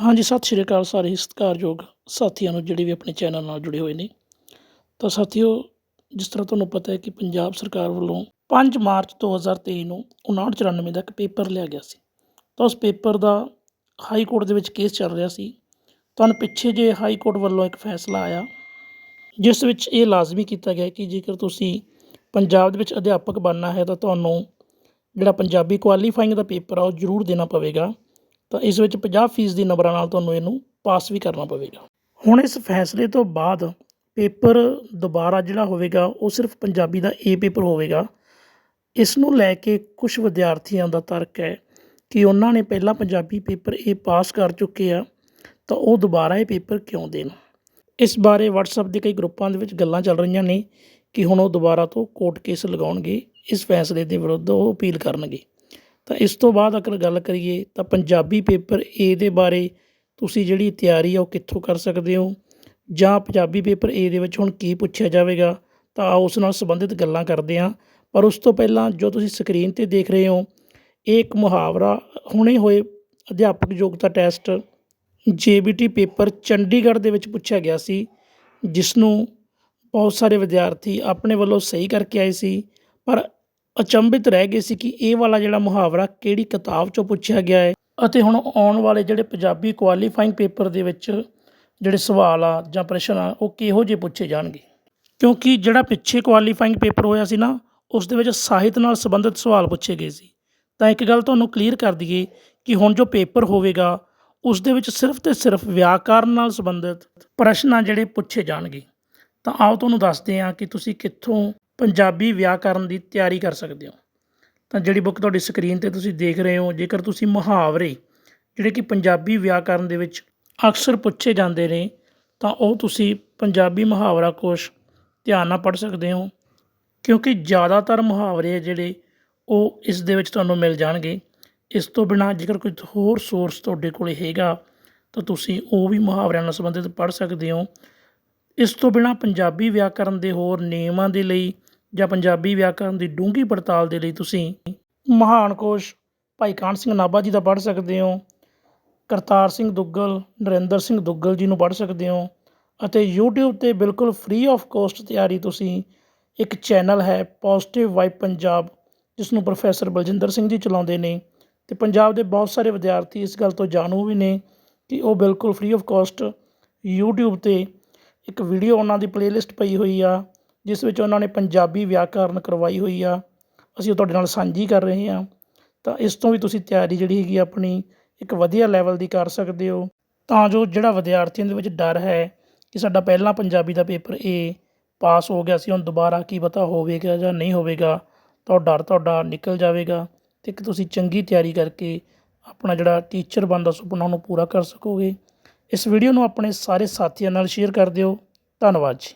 ਹਾਂਜੀ, ਸਤਿ ਸ਼੍ਰੀ ਅਕਾਲ ਸਾਰੇ ਹੀ ਸਤਿਕਾਰਯੋਗ ਸਾਥੀਆਂ ਨੂੰ, ਜਿਹੜੇ ਵੀ ਆਪਣੇ ਚੈਨਲ ਨਾਲ ਜੁੜੇ ਹੋਏ ਨੇ। ਤਾਂ ਸਾਥੀਓ, ਜਿਸ ਤਰ੍ਹਾਂ ਤੁਹਾਨੂੰ ਪਤਾ ਹੈ ਕਿ ਪੰਜਾਬ ਸਰਕਾਰ ਵੱਲੋਂ 5 ਮਾਰਚ 2023 ਨੂੰ 5994 ਦਾ ਇੱਕ ਪੇਪਰ ਲਿਆ ਗਿਆ ਸੀ। ਤਾਂ ਉਸ ਪੇਪਰ ਦਾ ਹਾਈ ਕੋਰਟ ਦੇ ਵਿੱਚ ਕੇਸ ਚੱਲ ਰਿਹਾ ਸੀ। ਤੁਹਾਨੂੰ ਪਿੱਛੇ ਜੇ ਹਾਈ ਕੋਰਟ ਵੱਲੋਂ ਇੱਕ ਫੈਸਲਾ ਆਇਆ, ਜਿਸ ਵਿੱਚ ਇਹ ਲਾਜ਼ਮੀ ਕੀਤਾ ਗਿਆ ਕਿ ਜੇਕਰ ਤੁਸੀਂ ਪੰਜਾਬ ਦੇ ਵਿੱਚ ਅਧਿਆਪਕ ਬਣਨਾ ਹੈ ਤਾਂ ਤੁਹਾਨੂੰ ਜਿਹੜਾ ਪੰਜਾਬੀ ਕੁਆਲੀਫਾਈਂਗ ਦਾ ਪੇਪਰ ਆ, ਉਹ ਜ਼ਰੂਰ ਦੇਣਾ ਪਵੇਗਾ। ਤਾਂ ਇਸ ਵਿੱਚ 50% ਦੀ ਨੰਬਰਾਂ ਨਾਲ ਤੁਹਾਨੂੰ ਇਹਨੂੰ ਪਾਸ ਵੀ ਕਰਨਾ ਪਵੇਗਾ। ਹੁਣ ਇਸ ਫੈਸਲੇ ਤੋਂ ਬਾਅਦ ਪੇਪਰ ਦੁਬਾਰਾ ਜਿਹੜਾ ਹੋਵੇਗਾ, ਉਹ ਸਿਰਫ ਪੰਜਾਬੀ ਦਾ ਏ ਪੇਪਰ ਹੋਵੇਗਾ। ਇਸ ਨੂੰ ਲੈ ਕੇ ਕੁਝ ਵਿਦਿਆਰਥੀਆਂ ਦਾ ਤਰਕ ਹੈ ਕਿ ਉਹਨਾਂ ਨੇ ਪਹਿਲਾਂ ਪੰਜਾਬੀ ਪੇਪਰ ਏ ਪਾਸ ਕਰ ਚੁੱਕੇ ਆ, ਤਾਂ ਉਹ ਦੁਬਾਰਾ ਇਹ ਪੇਪਰ ਕਿਉਂ ਦੇਣ? ਇਸ ਬਾਰੇ WhatsApp ਦੇ ਕਈ ਗਰੁੱਪਾਂ ਦੇ ਵਿੱਚ ਗੱਲਾਂ ਚੱਲ ਰਹੀਆਂ ਨੇ ਕਿ ਹੁਣ ਉਹ ਦੁਬਾਰਾ ਤੋਂ ਕੋਰਟ ਕੇਸ ਲਗਾਉਣਗੇ, ਇਸ ਫੈਸਲੇ ਦੇ ਵਿਰੁੱਧ ਉਹ ਅਪੀਲ ਕਰਨਗੇ। ਤਾਂ ਇਸ ਤੋਂ ਬਾਅਦ ਅਗਰ ਗੱਲ ਕਰੀਏ ਤਾਂ ਪੰਜਾਬੀ ਪੇਪਰ ਏ ਦੇ ਬਾਰੇ ਤੁਸੀਂ ਜਿਹੜੀ ਤਿਆਰੀ ਆ ਉਹ ਕਿੱਥੋਂ ਕਰ ਸਕਦੇ ਹੋ? ਜਾਂ ਪੰਜਾਬੀ ਪੇਪਰ ਏ ਦੇ ਵਿੱਚ ਹੁਣ ਕੀ ਪੁੱਛਿਆ ਜਾਵੇਗਾ? ਤਾਂ ਆਓ ਉਸ ਨਾਲ ਸੰਬੰਧਿਤ ਗੱਲਾਂ ਕਰਦੇ ਹਾਂ। ਪਰ ਉਸ ਤੋਂ ਪਹਿਲਾਂ ਜੋ ਤੁਸੀਂ ਸਕਰੀਨ ਤੇ ਦੇਖ ਰਹੇ ਹੋ, ਇਹ ਇੱਕ ਮੁਹਾਵਰਾ ਹੁਣੇ ਹੋਏ ਅਧਿਆਪਕ ਯੋਗਤਾ ਟੈਸਟ ਜੇਬੀਟੀ ਪੇਪਰ ਚੰਡੀਗੜ੍ਹ ਦੇ ਵਿੱਚ ਪੁੱਛਿਆ ਗਿਆ ਸੀ ਜਿਸ ਨੂੰ ਬਹੁਤ ਸਾਰੇ ਵਿਦਿਆਰਥੀ ਆਪਣੇ ਵੱਲੋਂ ਸਹੀ ਕਰਕੇ ਆਏ ਸੀ, ਪਰ ਅਚੰਭਿਤ ਰਹਿ ਗਏ ਸੀ ਕਿ ਇਹ ਵਾਲਾ ਜਿਹੜਾ ਮੁਹਾਵਰਾ ਕਿਹੜੀ ਕਿਤਾਬ ਚੋਂ ਪੁੱਛਿਆ ਗਿਆ ਹੈ? ਅਤੇ ਹੁਣ ਆਉਣ ਵਾਲੇ ਜਿਹੜੇ ਪੰਜਾਬੀ ਕੁਆਲੀਫਾਈਂਗ ਪੇਪਰ ਦੇ ਵਿੱਚ ਜਿਹੜੇ ਸਵਾਲ ਆ ਜਾਂ ਪ੍ਰਸ਼ਨ ਆ, ਉਹ ਕਿਹੋ ਜਿਹੇ ਪੁੱਛੇ ਜਾਣਗੇ? ਕਿਉਂਕਿ ਜਿਹੜਾ ਪਿੱਛੇ ਕੁਆਲੀਫਾਈਂਗ ਪੇਪਰ ਹੋਇਆ ਸੀ ਨਾ, ਉਸ ਦੇ ਵਿੱਚ ਸਾਹਿਤ ਨਾਲ ਸੰਬੰਧਿਤ ਸਵਾਲ ਪੁੱਛੇ ਗਏ ਸੀ। ਤਾਂ ਇੱਕ ਗੱਲ ਤੁਹਾਨੂੰ ਕਲੀਅਰ ਕਰ ਦਈਏ ਕਿ ਹੁਣ ਜੋ ਪੇਪਰ ਹੋਵੇਗਾ, ਉਸ ਦੇ ਵਿੱਚ ਸਿਰਫ ਤੇ ਸਿਰਫ ਵਿਆਕਰਨ ਨਾਲ ਸੰਬੰਧਿਤ ਪ੍ਰਸ਼ਨ ਆ ਜਿਹੜੇ ਪੁੱਛੇ ਜਾਣਗੇ। ਤਾਂ ਆਓ ਤੁਹਾਨੂੰ ਦੱਸਦੇ ਹਾਂ ਕਿ ਤੁਸੀਂ ਕਿੱਥੋਂ ਪੰਜਾਬੀ ਵਿਆਕਰਨ ਦੀ ਤਿਆਰੀ ਕਰ ਸਕਦੇ ਹੋ। ਤਾਂ ਜਿਹੜੀ ਬੁੱਕ ਤੁਹਾਡੀ ਸਕਰੀਨ ਤੇ ਤੁਸੀਂ ਦੇਖ ਰਹੇ ਹੋ, ਜੇਕਰ ਤੁਸੀਂ ਮੁਹਾਵਰੇ, ਜਿਹੜੇ ਕਿ ਪੰਜਾਬੀ ਵਿਆਕਰਨ ਦੇ ਵਿੱਚ ਅਕਸਰ ਪੁੱਛੇ ਜਾਂਦੇ ਨੇ, ਤਾਂ ਉਹ ਤੁਸੀਂ ਪੰਜਾਬੀ ਮੁਹਾਵਰਾ ਕੋਸ਼ ਧਿਆਨ ਨਾਲ ਪੜ੍ਹ ਸਕਦੇ ਹੋ। ਕਿਉਂਕਿ ਜ਼ਿਆਦਾਤਰ ਮੁਹਾਵਰੇ ਜਿਹੜੇ, ਉਹ ਇਸ ਦੇ ਵਿੱਚ ਤੁਹਾਨੂੰ ਮਿਲ ਜਾਣਗੇ। ਇਸ ਤੋਂ ਬਿਨਾਂ ਜੇਕਰ ਕੋਈ ਹੋਰ ਸੋਰਸ ਤੁਹਾਡੇ ਕੋਲ ਹੈਗਾ, ਤਾਂ ਤੁਸੀਂ ਉਹ ਵੀ ਮੁਹਾਵਰਿਆਂ ਨਾਲ ਸੰਬੰਧਿਤ ਪੜ੍ਹ ਸਕਦੇ ਹੋ। ਇਸ ਤੋਂ ਬਿਨਾਂ ਪੰਜਾਬੀ ਵਿਆਕਰਨ ਦੇ ਹੋਰ ਨਿਯਮਾਂ ਦੇ ਲਈ ਜਾਂ ਪੰਜਾਬੀ ਵਿਆਕਰਨ ਦੀ ਡੂੰਘੀ ਪੜਤਾਲ ਦੇ ਲਈ ਤੁਸੀਂ ਮਹਾਨ ਕੋਸ਼ ਭਾਈ ਕਾਨ ਸਿੰਘ ਨਾਭਾ ਜੀ ਦਾ ਪੜ੍ਹ ਸਕਦੇ ਹੋ, ਕਰਤਾਰ ਸਿੰਘ ਦੁੱਗਲ, ਨਰਿੰਦਰ ਸਿੰਘ ਦੁੱਗਲ ਜੀ ਨੂੰ ਪੜ੍ਹ ਸਕਦੇ ਹੋ ਅਤੇ YouTube ਤੇ ਬਿਲਕੁਲ ਫ੍ਰੀ ਆਫ ਕੋਸਟ ਤਿਆਰੀ ਤੁਸੀਂ ਇੱਕ ਚੈਨਲ ਹੈ ਪੋਜ਼ਿਟਿਵ ਵਾਈਬ ਪੰਜਾਬ ਜਿਸ ਨੂੰ ਪ੍ਰੋਫੈਸਰ ਬਲਜਿੰਦਰ ਸਿੰਘ ਜੀ ਚਲਾਉਂਦੇ ਨੇ ਤੇ ਪੰਜਾਬ ਦੇ ਬਹੁਤ ਸਾਰੇ ਵਿਦਿਆਰਥੀ ਇਸ ਗੱਲ ਤੋਂ ਜਾਣੂ ਵੀ ਨੇ ਕਿ ਉਹ ਬਿਲਕੁਲ ਫ੍ਰੀ ਆਫ ਕੋਸਟ YouTube ਤੇ ਇੱਕ ਵੀਡੀਓ ਉਹਨਾਂ ਦੀ ਪਲੇਲਿਸਟ ਪਈ ਹੋਈ ਆ ਜਿਸ ਵਿੱਚ ਉਹਨਾਂ ਨੇ ਪੰਜਾਬੀ ਵਿਆਕਰਨ ਕਰਵਾਈ ਹੋਈ ਆ, ਅਸੀਂ ਉਹ ਤੁਹਾਡੇ ਨਾਲ ਸਾਂਝੀ ਕਰ ਰਹੇ ਹਾਂ। ਤਾਂ ਇਸ ਤੋਂ ਵੀ ਤੁਸੀਂ ਤਿਆਰੀ ਜਿਹੜੀ ਹੈਗੀ ਆਪਣੀ, ਇੱਕ ਵਧੀਆ ਲੈਵਲ ਦੀ ਕਰ ਸਕਦੇ ਹੋ। ਤਾਂ ਜੋ ਜਿਹੜਾ ਵਿਦਿਆਰਥੀਆਂ ਦੇ ਵਿੱਚ ਡਰ ਹੈ ਕਿ ਸਾਡਾ ਪਹਿਲਾਂ ਪੰਜਾਬੀ ਦਾ ਪੇਪਰ ਏ ਪਾਸ ਹੋ ਗਿਆ ਸੀ, ਹੁਣ ਦੁਬਾਰਾ ਕੀ ਪਤਾ ਹੋਵੇਗਾ ਜਾਂ ਨਹੀਂ ਹੋਵੇਗਾ, ਤਾਂ ਉਹ ਡਰ ਤੁਹਾਡਾ ਨਿਕਲ ਜਾਵੇਗਾ ਤੇ ਕਿ ਤੁਸੀਂ ਚੰਗੀ ਤਿਆਰੀ ਕਰਕੇ ਆਪਣਾ ਜਿਹੜਾ ਟੀਚਰ ਬਣਨ ਦਾ ਸੁਪਨਾ ਉਹਨੂੰ ਪੂਰਾ ਕਰ ਸਕੋਗੇ। ਇਸ ਵੀਡੀਓ ਨੂੰ ਆਪਣੇ ਸਾਰੇ ਸਾਥੀਆਂ ਨਾਲ ਸ਼ੇਅਰ ਕਰ ਦਿਓ। ਧੰਨਵਾਦ ਜੀ।